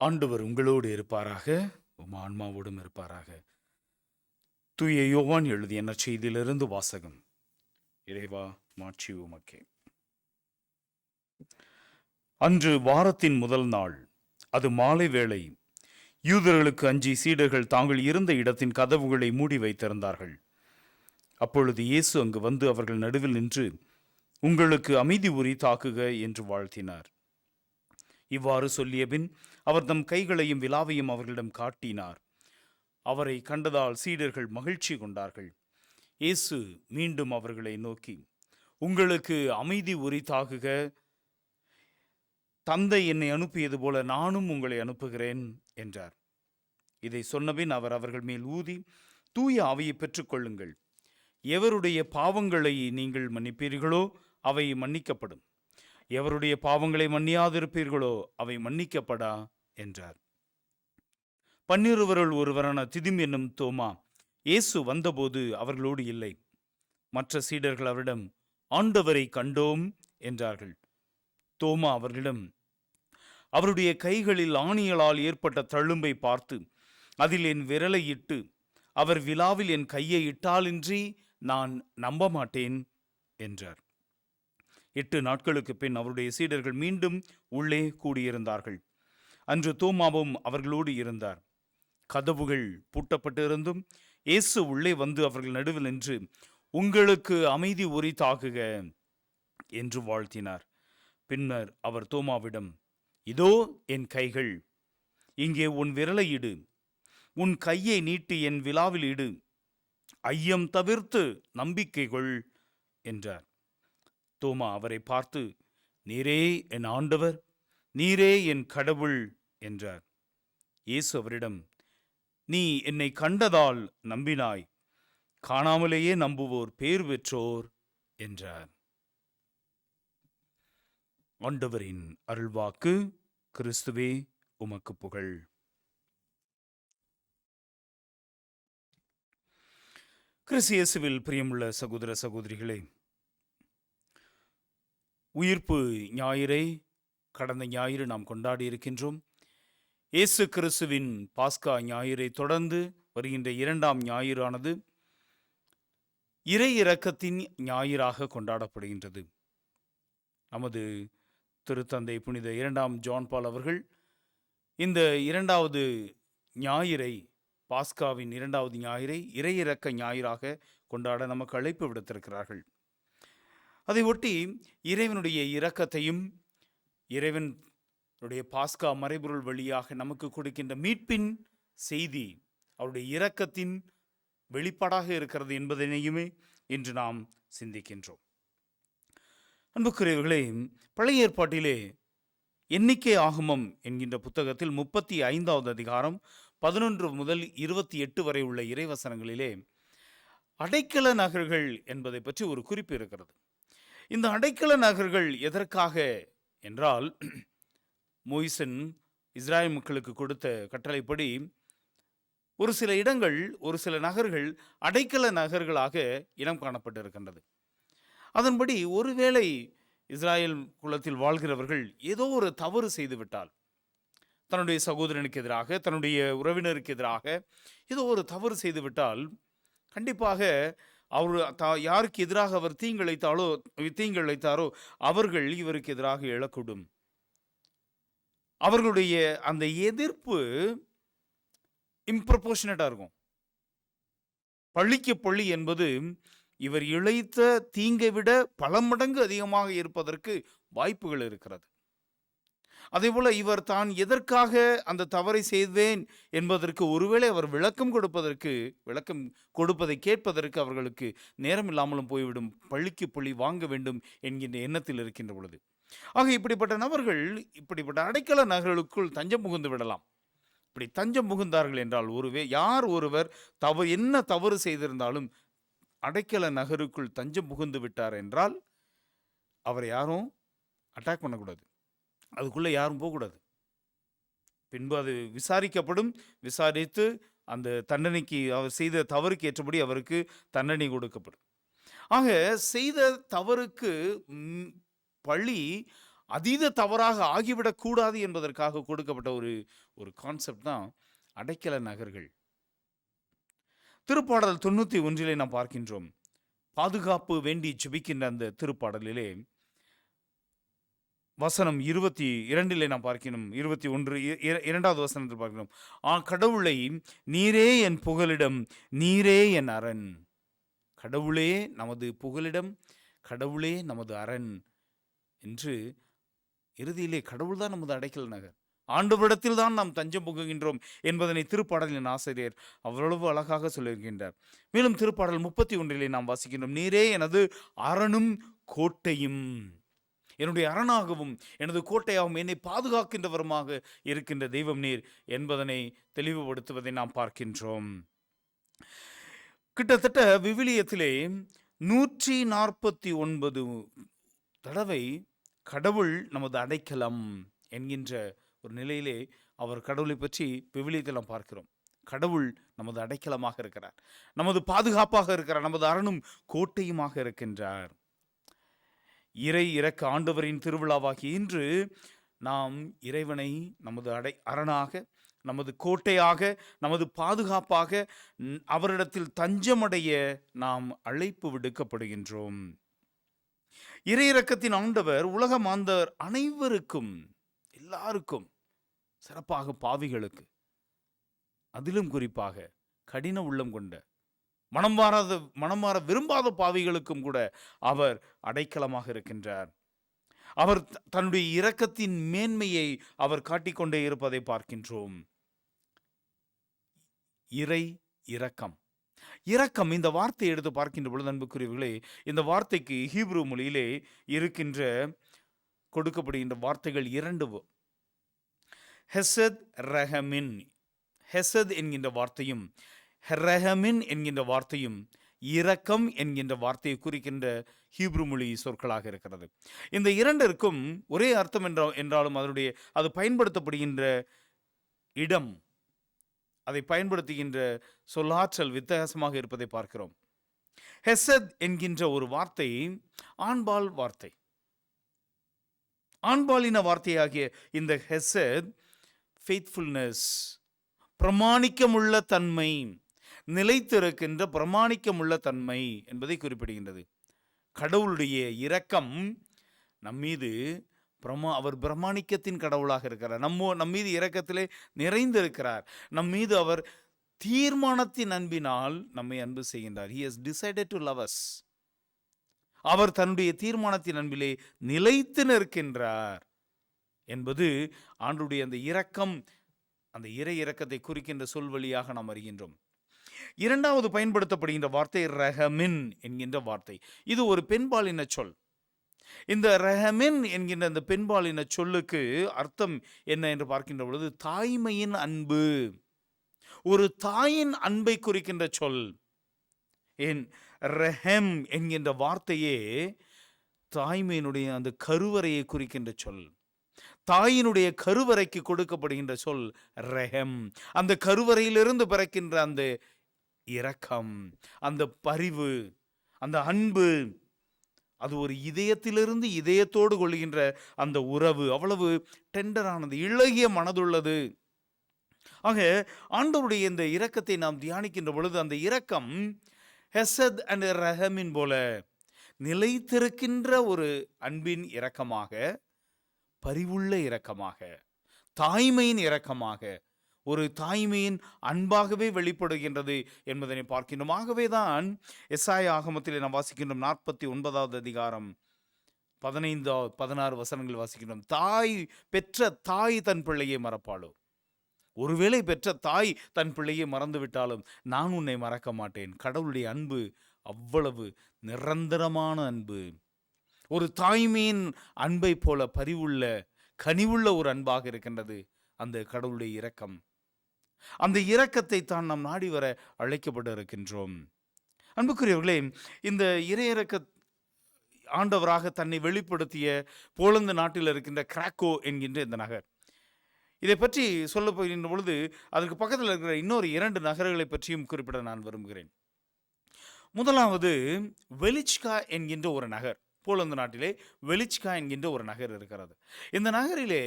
ஆண்டவர் உங்களோடு இருப்பாராக உம் ஆன்மாவோடும் இருப்பாராக. தூய யோவான் எழுதிய நற்செய்தியிலிருந்து வாசகம். இறைவா மாட்சி உமக்கே. அன்று வாரத்தின் முதல் நாள் அது மாலை வேளை யூதர்களுக்கு அஞ்சி சீடர்கள் தாங்கள் இருந்த இடத்தின் கதவுகளை மூடி வைத்திருந்தார்கள். அப்பொழுது இயேசு அங்கு வந்து அவர்கள் நடுவில் நின்று உங்களுக்கு அமைதி உரி தாக்குக என்று வாழ்த்தினார். இவ்வாறு சொல்லியபின் அவர் தம் கைகளையும் விழாவையும் அவர்களிடம் காட்டினார். அவரை கண்டதால் சீடர்கள் மகிழ்ச்சி கொண்டார்கள். இயேசு மீண்டும் அவர்களை நோக்கி உங்களுக்கு அமைதி உரித்தாகுக தந்தை என்னை அனுப்பியது போல நானும் உங்களை அனுப்புகிறேன் என்றார். இதை சொன்னபின் அவர் அவர்கள் மேல் ஊதி தூய ஆவியை பெற்றுக்கொள்ளுங்கள். எவருடைய பாவங்களை நீங்கள் மன்னிப்பீர்களோ அவை மன்னிக்கப்படும். எவருடைய பாவங்களை மன்னியாதிருப்பீர்களோ அவை மன்னிக்கப்படா என்றார். பன்னிருவருள் ஒருவரான திதிம் என்னும் தோமா இயேசு வந்தபோது அவர்களோடு இல்லை. மற்ற சீடர்கள் அவரிடம் ஆண்டவரை கண்டோம் என்றார்கள். தோமா அவர்களிடம் அவருடைய கைகளில் ஆணிகளால் ஏற்பட்ட தழும்பை பார்த்து அதில் என் விரலை இட்டு அவர் விழாவில் என் கையை இட்டாலின்றி நான் நம்ப மாட்டேன் என்றார். எட்டு நாட்களுக்கு பின் அவருடைய சீடர்கள் மீண்டும் உள்ளே கூடியிருந்தார்கள். அன்று தோமாவும் அவர்களோடு இருந்தார். கதவுகள் பூட்டப்பட்டிருந்தும் இயேசு உள்ளே வந்து அவர்கள் நடுவில் நின்று உங்களுக்கு அமைதி உரித்தாகுக என்று வாழ்த்தினார். பின்னர் அவர் தோமாவிடம் இதோ என் கைகள் இங்கே உன் விரலை இடு உன் கையை நீட்டி என் விழாவில் இடு ஐயம் தவிர்த்து நம்பிக்கை கொள் என்றார். தோமா அவரை பார்த்து நீரே என் ஆண்டவர் நீரே என் கடவுள் என்றார். இயேசு அவரிடம் நீ என்னை கண்டதால் நம்பினாய் காணாமலேயே நம்புவோர் பேர் பெற்றோர் என்றார். ஆண்டவரின் அருள்வாக்கு கிறிஸ்துவே உமக்கு புகழ். கிறிஸ்தியேசுவில் பிரியமுள்ள சகோதர சகோதரிகளே உயிர்ப்பு ஞாயிறை கடந்த ஞாயிறு நாம் கொண்டாடி இருக்கின்றோம் இயேசு கிறிஸ்துவின் பாஸ்கா ஞாயிறை தொடர்ந்து வருகின்ற இரண்டாம் ஞாயிறானது இறை இறக்கத்தின் ஞாயிறாக கொண்டாடப்படுகின்றது. நமது திருத்தந்தை புனித இரண்டாம் ஜான்பால் அவர்கள் இந்த இரண்டாவது ஞாயிறை பாஸ்காவின் இரண்டாவது ஞாயிறை இறையிறக்க ஞாயிறாக கொண்டாட நமக்கு அழைப்பு விடுத்திருக்கிறார்கள். அதை ஒட்டி இறைவனுடைய இரக்கத்தையும் இறைவனுடைய பாஸ்கா மறைபொருள் வழியாக நமக்கு கொடுக்கின்ற மீட்பின் செய்தி அவருடைய இரக்கத்தின் வெளிப்பாடாக இருக்கிறது என்பதனையுமே இன்று நாம் சிந்திக்கின்றோம். அன்புக்குரியவர்களே பழைய ஏற்பாட்டிலே எண்ணிக்கை ஆகமம் என்கின்ற புத்தகத்தில் முப்பத்தி ஐந்தாவது அதிகாரம் பதினொன்று முதல் இருபத்தி எட்டு வரை உள்ள இறைவசனங்களிலே அடைக்கல நகர்கள் என்பதை பற்றி ஒரு குறிப்பு இருக்கிறது. இந்த அடைக்கல நகர்கள் எதற்காக? என்றால் மொய்சன் இஸ்ராயல் மக்களுக்கு கொடுத்த கட்டளைப்படி ஒரு சில இடங்கள் ஒரு சில நகர்கள் அடைக்கல நகர்களாக இனம் காணப்பட்டிருக்கின்றது. அதன்படி ஒருவேளை இஸ்ராயல் குலத்தில் வாழ்கிறவர்கள் ஏதோ ஒரு தவறு செய்துவிட்டால் தன்னுடைய சகோதரனுக்கு எதிராக தன்னுடைய உறவினருக்கு எதிராக ஏதோ ஒரு தவறு செய்துவிட்டால் கண்டிப்பாக அவர் தா யாருக்கு எதிராக அவர் தீங்கிழைத்தாலோ தீங்கிழைத்தாரோ அவர்கள் இவருக்கு எதிராக எழக்கூடும். அவர்களுடைய அந்த எதிர்ப்பு இம்ப்ரப்போஷனட்டாக இருக்கும். பள்ளிக்கு பள்ளி என்பது இவர் இழைத்த தீங்கை விட பல மடங்கு அதிகமாக இருப்பதற்கு வாய்ப்புகள் இருக்கிறது. அதேபோல் இவர் தான் எதற்காக அந்த தவறை செய்வேன் என்பதற்கு ஒருவேளை அவர் விளக்கம் கொடுப்பதற்கு விளக்கம் கொடுப்பதை கேட்பதற்கு அவர்களுக்கு நேரம் இல்லாமலும் போய்விடும். பள்ளிக்கு புள்ளி வாங்க வேண்டும் என்கின்ற எண்ணத்தில் இருக்கின்ற பொழுது. ஆக இப்படிப்பட்ட நபர்கள் இப்படிப்பட்ட அடைக்கல நகர்களுக்குள் தஞ்சம் புகுந்து விடலாம். இப்படி தஞ்சம் புகுந்தார்கள் என்றால் ஒருவே யார் ஒருவர் தவறு என்ன தவறு செய்திருந்தாலும் அடைக்கல நகருக்குள் தஞ்சம் புகுந்து விட்டார் என்றால் அவரை யாரும் அட்டாக் பண்ணக்கூடாது. அதுக்குள்ளே யாரும் போகக்கூடாது. பின்பு அது விசாரிக்கப்படும். விசாரித்து அந்த தண்டனைக்கு அவர் செய்த தவறுக்கு ஏற்றபடி அவருக்கு தண்டனை கொடுக்கப்படும். ஆக செய்த தவறுக்கு பழி அதீத தவறாக ஆகிவிடக்கூடாது என்பதற்காக கொடுக்கப்பட்ட ஒரு ஒரு கான்செப்ட் தான் அடைக்கல நகர்கள். திருப்பாடல் தொண்ணூற்றி ஒன்றிலே நாம் பார்க்கின்றோம். பாதுகாப்பு வேண்டி ஜெபிக்கின்ற அந்த திருப்பாடலிலே வசனம் இருபத்தி இரண்டிலே நாம் பார்க்கணும். இருபத்தி ஒன்று இ- இர- இரண்டாவது வசனத்தில் பார்க்கணும். ஆ கடவுளை நீரே என் புகலிடம் நீரே என் அரண். கடவுளே நமது புகலிடம் கடவுளே நமது அரண். என்று இறுதியிலே கடவுள்தான் நமது அடைக்கல் நகர். ஆண்டவரிடத்தில் தான் நாம் தஞ்சம் புகுகின்றோம் என்பதனை திருப்பாடலின் ஆசிரியர் அவ்வளவு அழகாக சொல்லியிருக்கின்றார். மேலும் திருப்பாடல் முப்பத்தி ஒன்றிலே நாம் வாசிக்கின்றோம். நீரே எனது அரணும் கோட்டையும். என்னுடைய அரணாகவும் எனது கோட்டையாகவும் என்னை பாதுகாக்கின்றவருமாக இருக்கின்ற தெய்வம் நீர் என்பதனை தெளிவுபடுத்துவதை நாம் பார்க்கின்றோம். கிட்டத்தட்ட விவிலியத்திலே நூற்றி நாற்பத்தி ஒன்பது தடவை கடவுள் நமது அடைக்கலம் என்கின்ற ஒரு நிலையிலே அவர் கடவுளை பற்றி விவிலியத்தில் நாம் பார்க்கிறோம். கடவுள் நமது அடைக்கலமாக இருக்கிறார். நமது பாதுகாப்பாக இருக்கிறார். நமது அரணும் கோட்டையுமாக இருக்கின்றார். இறை இறக்க ஆண்டவரின் திருவிழாவாகி இன்று நாம் இறைவனை நமது அடை அரணாக நமது கோட்டையாக நமது பாதுகாப்பாக அவரிடத்தில் தஞ்சமடைய நாம் அழைப்பு விடுக்கப்படுகின்றோம். இறையிறக்கத்தின் ஆண்டவர் உலக மாந்தர் அனைவருக்கும் எல்லாருக்கும் சிறப்பாக பாவிகளுக்கு அதிலும் குறிப்பாக கடின உள்ளம் கொண்ட மனம் மாறாத மனம் மாற விரும்பாத பாவிகளுக்கும் கூட அவர் அடைக்கலமாக இருக்கின்றார். அவர் தன்னுடைய இரக்கத்தின் மேன்மையை அவர் காட்டிக்கொண்டே இருப்பதை பார்க்கின்றோம். இறை இரக்கம். இரக்கம் இந்த வார்த்தையை எடுத்து பார்க்கின்ற பொழுது அன்புக்குரியவர்களே இந்த வார்த்தைக்கு ஹீப்ரு மொழியிலே இருக்கின்ற கொடுக்கப்படுகின்ற வார்த்தைகள் இரண்டு ஹெசத் ரஹமின் ஹெசத் என்கின்ற வார்த்தையும் ஹெரஹமின் என்கின்ற வார்த்தையும் இரக்கம் என்கின்ற வார்த்தையை குறிக்கின்ற ஹீப்ரு மொழி சொற்களாக இருக்கிறது. இந்த இரண்டிற்கும் ஒரே அர்த்தம் என்ற என்றாலும் அதனுடைய அது பயன்படுத்தப்படுகின்ற இடம் அதை பயன்படுத்துகின்ற சொல்லாற்றல் வித்தியாசமாக இருப்பதை பார்க்கிறோம். ஹெசத் என்கின்ற ஒரு வார்த்தை ஆண்பால் வார்த்தை. ஆண்பாலின வார்த்தையாகிய இந்த ஹெசத் ஃபெய்த்ஃபுல்னஸ் பிரமாணிக்கமுள்ள தன்மை நிலைத்திருக்கின்ற பிரமாணிக்கமுள்ள தன்மை என்பதை குறிப்பிடுகின்றது. கடவுளுடைய இரக்கம் நம்மீது பிரமா அவர் பிரமாணிக்கத்தின் கடவுளாக இருக்கிறார். நம்ம நம்மீது இரக்கத்திலே நிறைந்திருக்கிறார். நம் மீது அவர் தீர்மானத்தின் அன்பினால் நம்மை அன்பு செய்கின்றார். He has decided to love us அவர் தன்னுடைய தீர்மானத்தின் அன்பிலே நிலைத்து நிற்கின்றார் என்பது ஆண்டுடைய அந்த இரக்கம் அந்த இறை இரக்கத்தை குறிக்கின்ற சொல் வழியாக நாம் அறிகின்றோம். இரண்டாவது பயன்படுத்தப்படுகின்ற வார்த்தை ரஹமின் என்கின்ற வார்த்தை. இது ஒரு பெண்பாலின சொல். இந்த ரஹமின் என்கின்ற அந்த பெண்பாலின சொல்லுக்கு அர்த்தம் என்ன என்று பார்க்கின்ற பொழுது தாய்மையின் அன்பு. ஒரு தாயின் அன்பை குறிக்கின்ற சொல். என் ரஹம் என்கின்ற வார்த்தையே தாய்மையினுடைய அந்த கருவறையை குறிக்கின்ற சொல். தாயினுடைய கருவறைக்கு கொடுக்கப்படுகின்ற சொல் ரெஹம். அந்த கருவறையிலிருந்து பிறக்கின்ற அந்த இரக்கம் அந்த பரிவு அந்த அன்பு அது ஒரு இதயத்திலிருந்து இதயத்தோடு கொள்கின்ற அந்த உறவு அவ்வளவு டெண்டரானது இளகிய மனதுள்ளது. ஆக ஆண்டவருடைய இந்த இரக்கத்தை நாம் தியானிக்கின்ற பொழுது அந்த இரக்கம் ஹெசத் அண்ட் ரஹமின் போல நிலைத்திருக்கின்ற ஒரு அன்பின் இரக்கமாக பரிவுள்ள இரக்கமாக தாய்மையின் இரக்கமாக ஒரு தாய்மையின் அன்பாகவே வெளிப்படுகின்றது என்பதனை பார்க்கின்றோம். ஆகவே தான் எஸ்ஆய ஆகமத்தில் நாம் வாசிக்கின்றோம் நாற்பத்தி ஒன்பதாவது அதிகாரம். பதினைந்தாவது பதினாறு வசனங்கள் வாசிக்கின்றோம். தாய் பெற்ற தாய் தன் பிள்ளையை மறப்பாளோ? ஒருவேளை பெற்ற தாய் தன் பிள்ளையை மறந்து விட்டாலும் நான் உன்னை மறக்க மாட்டேன். கடவுளுடைய அன்பு அவ்வளவு நிரந்தரமான அன்பு. ஒரு தாய்மையின் அன்பை போல பரிவுள்ள கனிவுள்ள ஒரு அன்பாக இருக்கின்றது அந்த கடவுளுடைய இரக்கம். அந்த இரக்கத்தை தான் நாம் நாடி வர அழைக்கப்பட்டு இருக்கின்றோம் அன்புக்குரியவர்களே இந்த இறையிறக்க ஆண்டவராக தன்னை வெளிப்படுத்திய போலந்து நாட்டில் இருக்கின்ற கிராக்கோ என்கின்ற இந்த நகர். இதை பற்றி சொல்ல போகின்ற பொழுது அதற்கு பக்கத்தில் இருக்கிற இன்னொரு இரண்டு நகர்களை பற்றியும் குறிப்பிட நான் விரும்புகிறேன். முதலாவது வெலிச்கா என்கின்ற ஒரு நகர். போலந்து நாட்டிலே வெலிச்கா என்கின்ற ஒரு நகர் இருக்கிறது. இந்த நகரிலே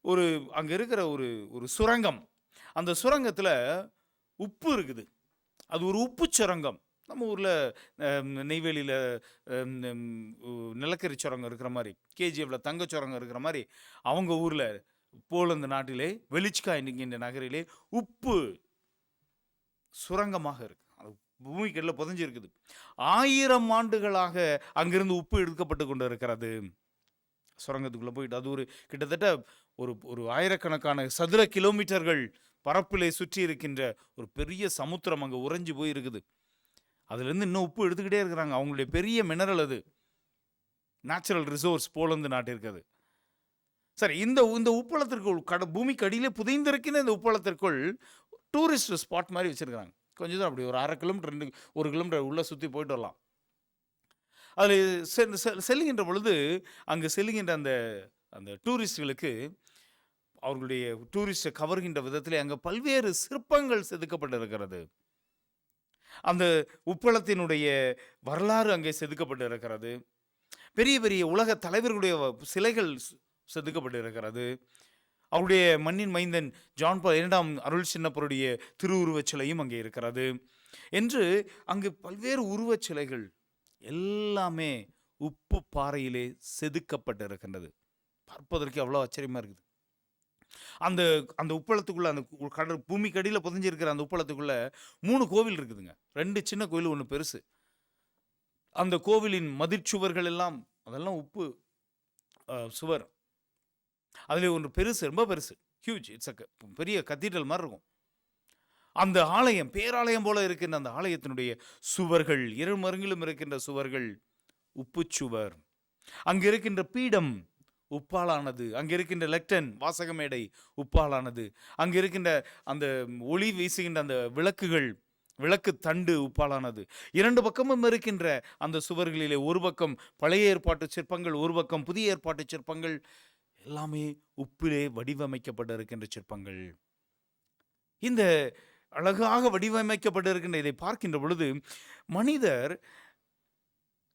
ஒரு அங்கே இருக்கிற ஒரு ஒரு சுரங்கம் அந்த சுரங்கத்தில் உப்பு இருக்குது. அது ஒரு உப்பு சுரங்கம். நம்ம ஊரில் நெய்வேலியில் நிலக்கரி சுரங்கம் இருக்கிற மாதிரி கேஜிஎஃப்ல தங்க சுரங்கம் இருக்கிற மாதிரி அவங்க ஊரில் போலந்து நாட்டிலே வெலிச்கா என்கின்ற நகரிலே உப்பு சுரங்கமாக இருக்கு. அது பூமிக்கடியில் புதஞ்சிருக்குது. ஆயிரம் ஆண்டுகளாக அங்கிருந்து உப்பு எடுக்கப்பட்டு கொண்டு இருக்கிறது சுரங்கத்துக்குள்ளே போயிட்டு அது ஒரு கிட்டத்தட்ட ஒரு ஒரு ஆயிரக்கணக்கான சதுர கிலோமீட்டர்கள் பரப்பிலே சுற்றி இருக்கின்ற ஒரு பெரிய சமுத்திரம் அங்கே உறைஞ்சு போய் இருக்குது அதுலேருந்து இன்னும் உப்பு எடுத்துக்கிட்டே இருக்கிறாங்க. அவங்களுடைய பெரிய மினரல் அது. நேச்சுரல் ரிசோர்ஸ் போலந்து நாட்டிற்கு அது சரி இந்த இந்த உப்பளத்திற்குள் கட பூமிக்கு அடியிலே புதைந்திருக்கிற இந்த உப்பளத்திற்குள் டூரிஸ்ட் ஸ்பாட் மாதிரி வச்சுருக்கிறாங்க. கொஞ்சம் தூரம் அப்படி ஒரு அரை கிலோமீட்டர் ரெண்டு ஒரு கிலோமீட்டர் உள்ளே சுற்றி போயிட்டு வரலாம். அதில் செல்லுகின்ற பொழுது அங்கே செல்லுகின்ற அந்த அந்த டூரிஸ்டுகளுக்கு அவர்களுடைய டூரிஸ்டை கவர்கின்ற விதத்திலே அங்கே பல்வேறு சிற்பங்கள் செதுக்கப்பட்டிருக்கிறது. அந்த உப்பளத்தினுடைய வரலாறு அங்கே செதுக்கப்பட்டு இருக்கிறது பெரிய பெரிய உலக தலைவர்களுடைய சிலைகள் செதுக்கப்பட்டிருக்கிறது. செதுக்கப்பட்டு இருக்கிறது அவருடைய மண்ணின் மைந்தன் ஜான் பால் இரண்டாம் அருள் சின்னப்பருடைய திருவுருவச் சிலையும் அங்கே இருக்கிறது. என்று அங்கு பல்வேறு உருவச் சிலைகள் எல்லாமே உப்பு பாறையிலே செதுக்கப்பட்டு இருக்கின்றது பார்ப்பதற்கு அவ்வளோ ஆச்சரியமாக இருக்குது. அந்த அந்த உப்பளத்துக்குள்ளே அந்த கடல் பூமிக்கு அடியில் புதைஞ்சிருக்கிற அந்த உப்பளத்துக்குள்ளே மூணு கோவில் இருக்குதுங்க. ரெண்டு சின்ன கோவில் ஒன்று பெருசு. அந்த கோவிலின் மதிர்ச்சுவர்கள் எல்லாம் அதெல்லாம் உப்பு சுவர். அதில் ஒன்று பெருசு ரொம்ப பெருசு. ஹியூஜ் இட்ஸ் அ பெரிய கத்தீட்ரல் மாதிரி இருக்கும். அந்த ஆலயம் பேராலயம் போல இருக்கின்ற அந்த ஆலயத்தினுடைய சுவர்கள் இரு மருங்கிலும் இருக்கின்ற சுவர்கள் உப்புச்சுவர். அங்கு இருக்கின்ற பீடம் உப்பாலானது. அங்கே இருக்கின்ற லெக்டன் வாசக மேடை உப்பாலானது. அங்கே இருக்கின்ற அந்த ஒளி வீசுகின்ற அந்த விளக்குகள் விளக்கு தண்டு உப்பாலானது. இரண்டு பக்கமும் இருக்கின்ற அந்த சுவர்களிலே ஒரு பக்கம் பழைய ஏற்பாட்டு சிற்பங்கள் ஒரு பக்கம் புதிய ஏற்பாட்டு சிற்பங்கள் எல்லாமே உப்பிலே வடிவமைக்கப்பட்டு இருக்கின்ற சிற்பங்கள். இந்த அழகாக வடிவமைக்கப்பட்டிருக்கின்ற இதை பார்க்கின்ற பொழுது மனிதர்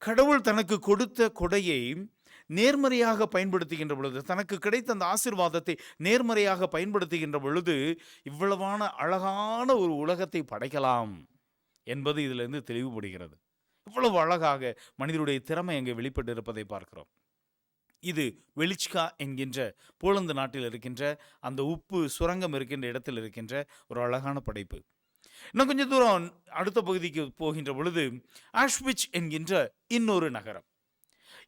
கடவுள் தனக்கு கொடுத்த கொடையை நேர்மறையாக பயன்படுத்துகின்ற பொழுது தனக்கு கிடைத்த அந்த ஆசீர்வாதத்தை நேர்மறையாக பயன்படுத்துகின்ற பொழுது இவ்வளவான அழகான ஒரு உலகத்தை படைக்கலாம் என்பது இதிலிருந்து தெளிவுபடுகிறது. இவ்வளவு அழகாக மனிதனுடைய திறமை அங்கே வெளிப்பட்டு இருப்பதை பார்க்கிறோம். இது வெளிச்கா என்கின்ற போலந்து நாட்டில் இருக்கின்ற அந்த உப்பு சுரங்கம் இருக்கின்ற இடத்தில் இருக்கின்ற ஒரு அழகான படைப்பு. இன்னும் கொஞ்சம் தூரம் அடுத்த பகுதிக்கு போகின்ற பொழுது ஆஷ்விச் என்கின்ற இன்னொரு நகரம்.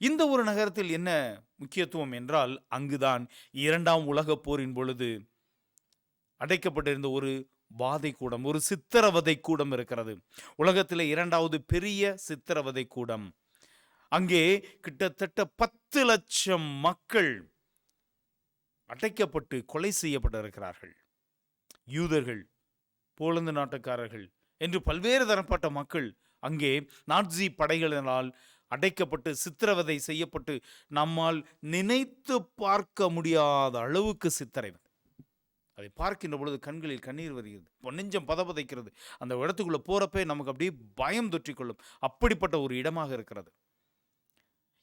இந்த ஒரு நகரத்தில் என்ன முக்கியத்துவம் என்றால் அங்குதான் இரண்டாம் உலகப் போரின் பொழுது அடைக்கப்பட்டிருந்த ஒரு வாதை கூடம் ஒரு சித்திரவதை கூடம் இருக்கிறது. உலகத்திலே இரண்டாவது பெரிய சித்திரவதை கூடம் அங்கே கிட்டத்தட்ட பத்து லட்சம் மக்கள் அடைக்கப்பட்டு கொலை செய்யப்பட்டிருக்கிறார்கள். யூதர்கள் போலந்து நாட்டுக்காரர்கள் என்று பல்வேறு தரப்பட்ட மக்கள் அங்கே நாட்சி படைகளினால் அடைக்கப்பட்டு சித்திரவதை செய்யப்பட்டு நம்மால் நினைத்து பார்க்க முடியாத அளவுக்கு சித்தரைவன். அதை பார்க்கின்ற பொழுது கண்களில் கண்ணீர் வருகிறது. நெஞ்சம் பதபதைக்கிறது. அந்த இடத்துக்குள்ளே போகிறப்பே நமக்கு அப்படியே பயம் தொற்றிக்கொள்ளும். அப்படிப்பட்ட ஒரு இடமாக இருக்கிறது.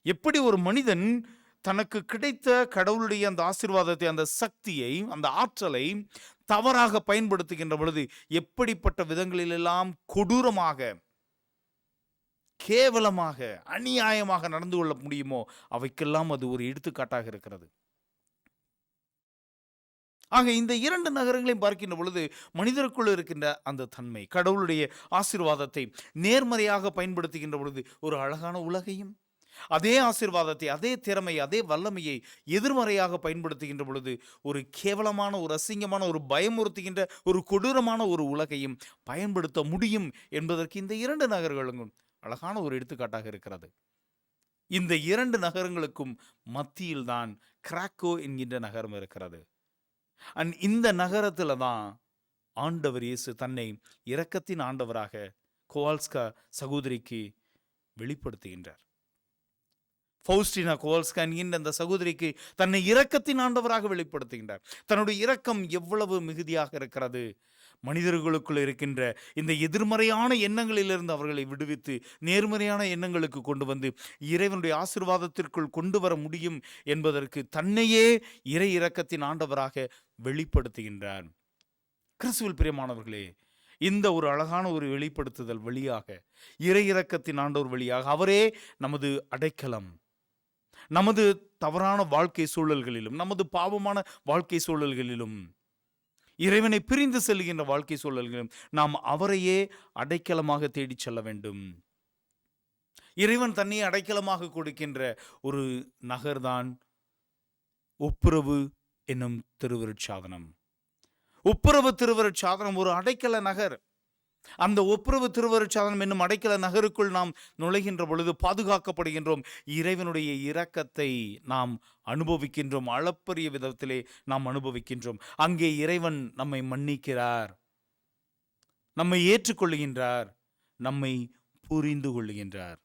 எப்படி ஒரு மனிதன் தனக்கு கிடைத்த கடவுளுடைய அந்த ஆசீர்வாதத்தை அந்த சக்தியை அந்த ஆற்றலை தவறாக பயன்படுத்துகின்ற பொழுது எப்படிப்பட்ட விதங்களிலெல்லாம் கொடூரமாக கேவலமாக அநியாயமாக நடந்து கொள்ள முடியுமோ அவைக்கெல்லாம் அது ஒரு எடுத்துக்காட்டாக இருக்கிறது. ஆக இந்த இரண்டு நகரங்களையும் பார்க்கின்ற பொழுது மனிதருக்குள் இருக்கின்ற அந்த தன்மை கடவுளுடைய ஆசீர்வாதத்தை நேர்மறையாக பயன்படுத்துகின்ற பொழுது ஒரு அழகான உலகையும் அதே ஆசீர்வாதத்தை அதே திறமை அதே வல்லமையை எதிர்மறையாக பயன்படுத்துகின்ற பொழுது ஒரு கேவலமான ஒரு அசிங்கமான ஒரு பயமுறுத்துகின்ற ஒரு கொடூரமான ஒரு உலகையும் பயன்படுத்த முடியும் என்பதற்கு இந்த இரண்டு நகர்களும் அழகான ஒரு எடுத்துக்காட்டாக இருக்கிறது. இந்த இரண்டு நகரங்களுக்கும் மத்தியில் தான் கிராக்கோ என்கின்ற நகரம் இருக்கிறது. அண்ட் இந்த நகரத்தில் தான் ஆண்டவர் இயேசு தன்னை இரக்கத்தின் ஆண்டவராக கோவால்ஸ்கா சகோதரிக்கு வெளிப்படுத்துகின்றார். ஃபௌஸ்டினா கோவால்ஸ்கா என்கின்ற அந்த சகோதரிக்கு தன்னை இரக்கத்தின் ஆண்டவராக வெளிப்படுத்துகின்றார். தன்னுடைய இரக்கம் எவ்வளவு மிகுதியாக இருக்கிறது? மனிதர்களுக்குள் இருக்கின்ற இந்த எதிர்மறையான எண்ணங்களிலிருந்து அவர்களை விடுவித்து நேர்மறையான எண்ணங்களுக்கு கொண்டு வந்து இறைவனுடைய ஆசிர்வாதத்திற்குள் கொண்டு வர முடியும் என்பதற்கு தன்னையே இறை இரக்கத்தின் ஆண்டவராக வெளிப்படுத்துகின்றார். கிறிஸ்துவில் பிரியமானவர்களே இந்த ஒரு அழகான ஒரு வெளிப்படுத்துதல் வழியாக இறை இறக்கத்தின் ஆண்டவர் வழியாக அவரே நமது அடைக்கலம். நமது தவறான வாழ்க்கை சூழல்களிலும் நமது பாவமான வாழ்க்கை சூழல்களிலும் இறைவனை பிரிந்து செல்கின்ற வாழ்க்கை சூழல்களும் நாம் அவரையே அடைக்கலமாக தேடிச் செல்ல வேண்டும். இறைவன் தன்னை அடைக்கலமாக கொடுக்கின்ற ஒரு நகர்தான் ஒப்புரவு என்னும் திருவருட்சாதனம். ஒப்புரவு திருவருட்சாதனம் ஒரு அடைக்கல நகர். அந்த ஒப்புரவு திருவருட்சாதனம் என்னும் அடைக்கல நகருக்குள் நாம் நுழைகின்ற பொழுது பாதுகாக்கப்படுகின்றோம். இறைவனுடைய இரக்கத்தை நாம் அனுபவிக்கின்றோம். அளப்பரிய விதத்திலே நாம் அனுபவிக்கின்றோம். அங்கே இறைவன் நம்மை மன்னிக்கிறார். நம்மை ஏற்றுக்கொள்கின்றார் நம்மை புரிந்து கொள்கின்றார்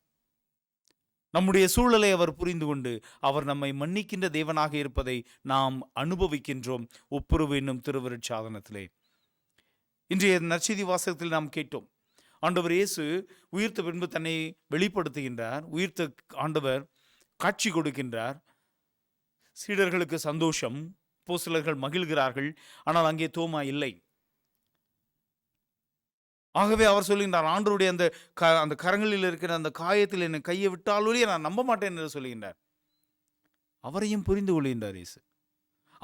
நம்முடைய சூழலை அவர் புரிந்து கொண்டு அவர் நம்மை மன்னிக்கின்ற தேவனாக இருப்பதை நாம் அனுபவிக்கின்றோம். ஒப்புரவு என்னும் திருவருட்சாதனத்திலே. இன்றைய நற்செய்தி வாசகத்தில் நாம் கேட்டோம். ஆண்டவர் இயேசு உயிர்த்த பின்பு தன்னை வெளிப்படுத்துகின்றார். உயிர்த்த ஆண்டவர் காட்சி கொடுக்கின்றார். சீடர்களுக்கு சந்தோஷம் போசிலர்கள் மகிழ்கிறார்கள். ஆனால் அங்கே தோமா இல்லை. ஆகவே அவர் சொல்லுகின்றார் ஆண்டருடைய அந்த க அந்த கரங்களில் இருக்கிற அந்த காயத்தில் என்னை கையை விட்டாலொழிய நான் நம்ப மாட்டேன் என்று சொல்லுகின்றார் அவரையும் புரிந்து கொள்கின்றார் இயேசு.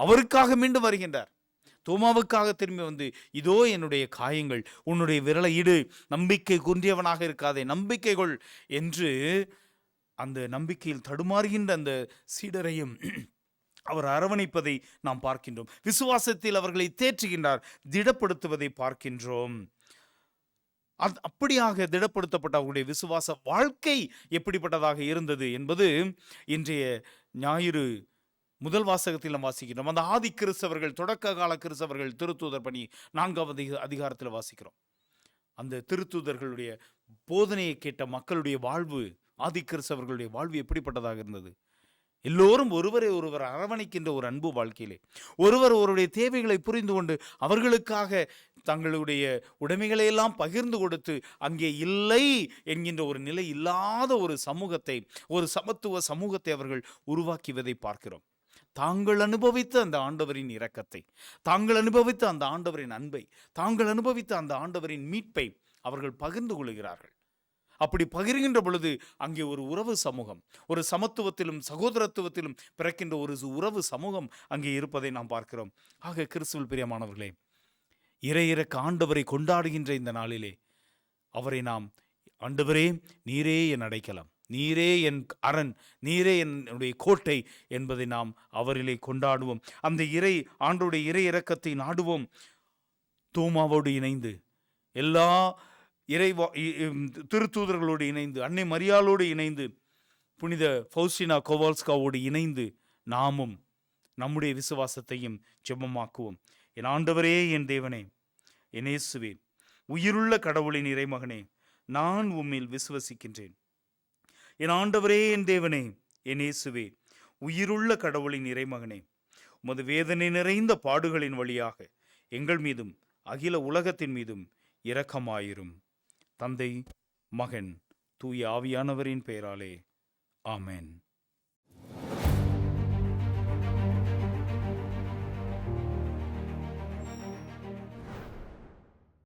அவருக்காக மீண்டும் வருகின்றார். தோமாவுக்காக திரும்பி வந்து இதோ என்னுடைய காயங்கள் உன்னுடைய விரலை இடு நம்பிக்கை குன்றியவனாக இருக்காதே நம்பிக்கை கொள் என்று அந்த நம்பிக்கையில் தடுமாறுகின்ற அந்த சீடரையும் அவர் அரவணைப்பதை நாம் பார்க்கின்றோம். விசுவாசத்தில் அவர்களை தேற்றுகின்றார் திடப்படுத்துவதை பார்க்கின்றோம். அத்- அப்படியாக திடப்படுத்தப்பட்ட அவருடைய விசுவாச வாழ்க்கை எப்படிப்பட்டதாக இருந்தது என்பது இன்றைய ஞாயிறு முதல் வாசகத்தில் நாம் வாசிக்கிறோம் அந்த ஆதி கிறிஸ்தவர்கள் தொடக்க கால கிறிஸ்தவர்கள் திருத்தூதர் பணி நான்காவது அதிகாரத்தில் வாசிக்கிறோம். அந்த திருத்தூதர்களுடைய போதனையை கேட்ட மக்களுடைய வாழ்வு ஆதி கிறிஸ்தவர்களுடைய வாழ்வு எப்படிப்பட்டதாக இருந்தது? எல்லோரும் ஒருவரை ஒருவர் அரவணைக்கின்ற ஒரு அன்பு வாழ்க்கையிலே. ஒருவர் ஒருவருடைய தேவைகளை புரிந்து கொண்டு அவர்களுக்காக தங்களுடைய உடைமைகளையெல்லாம் பகிர்ந்து கொடுத்து அங்கே இல்லை என்கின்ற ஒரு நிலை இல்லாத ஒரு சமூகத்தை ஒரு சமத்துவ சமூகத்தை அவர்கள் உருவாக்கியதை பார்க்கிறோம். தாங்கள் அனுபவித்த அந்த ஆண்டவரின் இரக்கத்தை தாங்கள் அனுபவித்த அந்த ஆண்டவரின் அன்பை தாங்கள் அனுபவித்த அந்த ஆண்டவரின் மீட்பை அவர்கள் பகிர்ந்து கொள்கிறார்கள். அப்படி பகிர்கின்ற பொழுது அங்கே ஒரு உறவு சமூகம் ஒரு சமத்துவத்திலும் சகோதரத்துவத்திலும் பிறக்கின்ற ஒரு உறவு சமூகம் அங்கே இருப்பதை நாம் பார்க்கிறோம். ஆக கிறிஸ்துவில் பிரியமானவர்களே இறையிறக்க ஆண்டவரை கொண்டாடுகின்ற இந்த நாளிலே அவரை நாம் ஆண்டவரே நீரே என் அடைக்கலாம். நீரே என் அரண் நீரே என்னுடைய கோட்டை என்பதை நாம் அவரிலே கொண்டாடுவோம். அந்த இறை ஆண்டோடைய இறை இறக்கத்தை நாடுவோம். தூமாவோடு இணைந்து எல்லா இறைவா இ- திருத்தூதர்களோடு இணைந்து அன்னை மரியாளோடு இணைந்து புனித ஃபௌஸ்டினா கோவால்ஸ்காவோடு இணைந்து நாமும் நம்முடைய விசுவாசத்தையும் ஜெபமாக்குவோம். என் ஆண்டவரே என் தேவனே என் இயேசுவே உயிருள்ள கடவுளின் இறைமகனே நான் உம்மில் விசுவசிக்கின்றேன். என் ஆண்டவரே என் தேவனே என் இயேசுவே உயிருள்ள கடவுளின் இறைமகனே உமது வேதனை நிறைந்த பாடுகளின் வழியாக எங்கள் மீதும் அகில உலகத்தின் மீதும் இரக்கமாயிரும். தந்தை மகன் தூய ஆவியானவரின் பெயராலே. ஆமேன்.